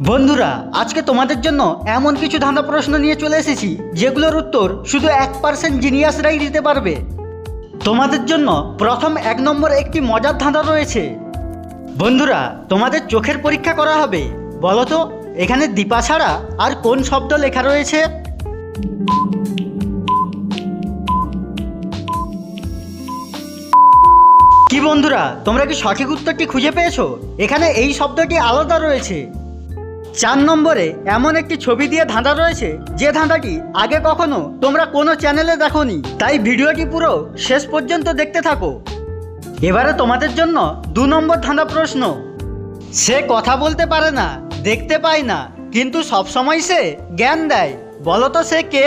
বন্ধুরা, আজকে তোমাদের জন্য এমন কিছু ধাঁধা প্রশ্ন নিয়ে চলে এসেছি, যেগুলোর উত্তর শুধু এক পার্সেন্ট জিনিয়াসরাই দিতে পারবে। তোমাদের জন্য প্রথম এক নম্বর একটি মজার ধাঁধা রয়েছে। বন্ধুরা, তোমাদের চোখের পরীক্ষা করা হবে। বলো তো, এখানে দীপা ছাড়া আর কোন শব্দ লেখা রয়েছে? কি বন্ধুরা, তোমরা কি সঠিক উত্তরটি খুঁজে পেয়েছ? এখানে এই শব্দটি আলাদা রয়েছে। চার নম্বরে এমন একটি ছবি দিয়ে ধাঁধা রয়েছে, যে ধাঁধাটি আগে কখনো তোমরা কোনো চ্যানেলে দেখোনি। তাই ভিডিওটি পুরো শেষ পর্যন্ত দেখতে থাকো। এবারে তোমাদের জন্য দু নম্বর ধাঁধা প্রশ্ন। সে কথা বলতে পারে না, দেখতে পায় না, কিন্তু সবসময় সে জ্ঞান দেয়। বলো তো সে কে?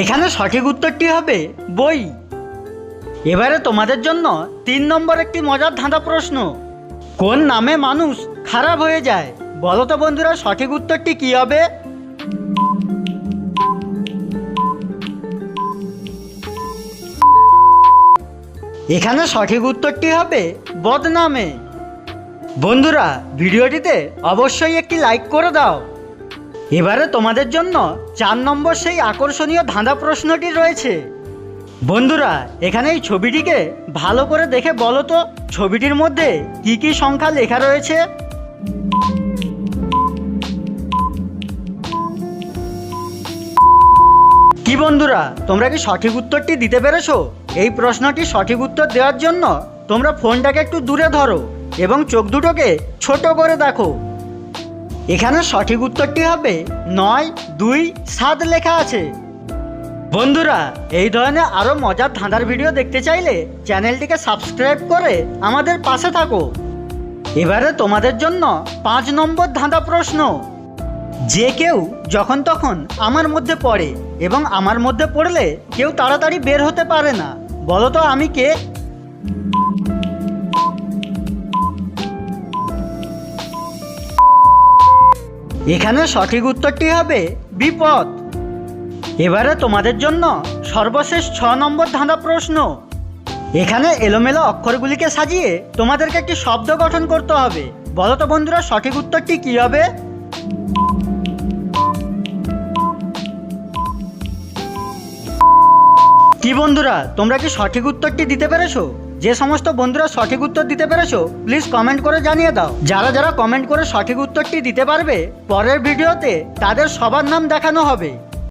এখানে সঠিক উত্তরটি হবে বই। এবারে তোমাদের জন্য তিন নম্বর একটি মজার ধাঁধা প্রশ্ন। কোন নামে মানুষ খারাপ হয়ে যায়? বলো তো বন্ধুরা, সঠিক উত্তরটি কি হবে? এখানে সঠিক উত্তরটি হবে বদনামে। বন্ধুরা, ভিডিওটিতে অবশ্যই একটি লাইক করে দাও। এবারে তোমাদের জন্য চার নম্বর সেই আকর্ষণীয় ধাঁধা প্রশ্নটি রয়েছে। বন্ধুরা, এখানে এই ছবিটিকে ভালো করে দেখে বলো তো, ছবিটির মধ্যে কি কি সংখ্যা লেখা রয়েছে? কি বন্ধুরা, তোমরা কি সঠিক উত্তরটি দিতে পেরেছ? এই প্রশ্নটি সঠিক উত্তর দেওয়ার জন্য তোমরা ফোনটাকে একটু দূরে ধরো এবং চোখ দুটোকে ছোট করে দেখো। এখানে সঠিক উত্তরটি হবে নয়, দুই, সাত লেখা আছে। বন্ধুরা, এই ধরনের আরও মজার ধাঁধার ভিডিও দেখতে চাইলে চ্যানেলটিকে সাবস্ক্রাইব করে আমাদের পাশে থাকো। এবারে তোমাদের জন্য পাঁচ নম্বর ধাঁধা প্রশ্ন। যে কেউ যখন তখন আমার মধ্যে পড়ে এবং আমার মধ্যে পড়লে কেউ তাড়াতাড়ি বের হতে পারে না। বলো তো আমি কে? এখানে সঠিক উত্তরটি হবে বিপদ। এবারে তোমাদের জন্য সর্বশেষ ছ নম্বর ধাঁধা প্রশ্ন। এখানে এলোমেলো অক্ষরগুলিকে সাজিয়ে তোমাদেরকে একটি শব্দ গঠন করতে হবে। বলো তো বন্ধুরা, সঠিক উত্তরটি কি হবে? কি বন্ধুরা, তোমরা কি সঠিক উত্তরটি দিতে পেরেছ? যে সমস্ত বন্ধুরা সঠিক উত্তর দিতে পেরেছ প্লিজ কমেন্ট করে জানিয়ে দাও। যারা যারা কমেন্ট করে সঠিক উত্তরটি দিতে পারবে, পরের ভিডিওতে তাদের সবার নাম দেখানো হবে।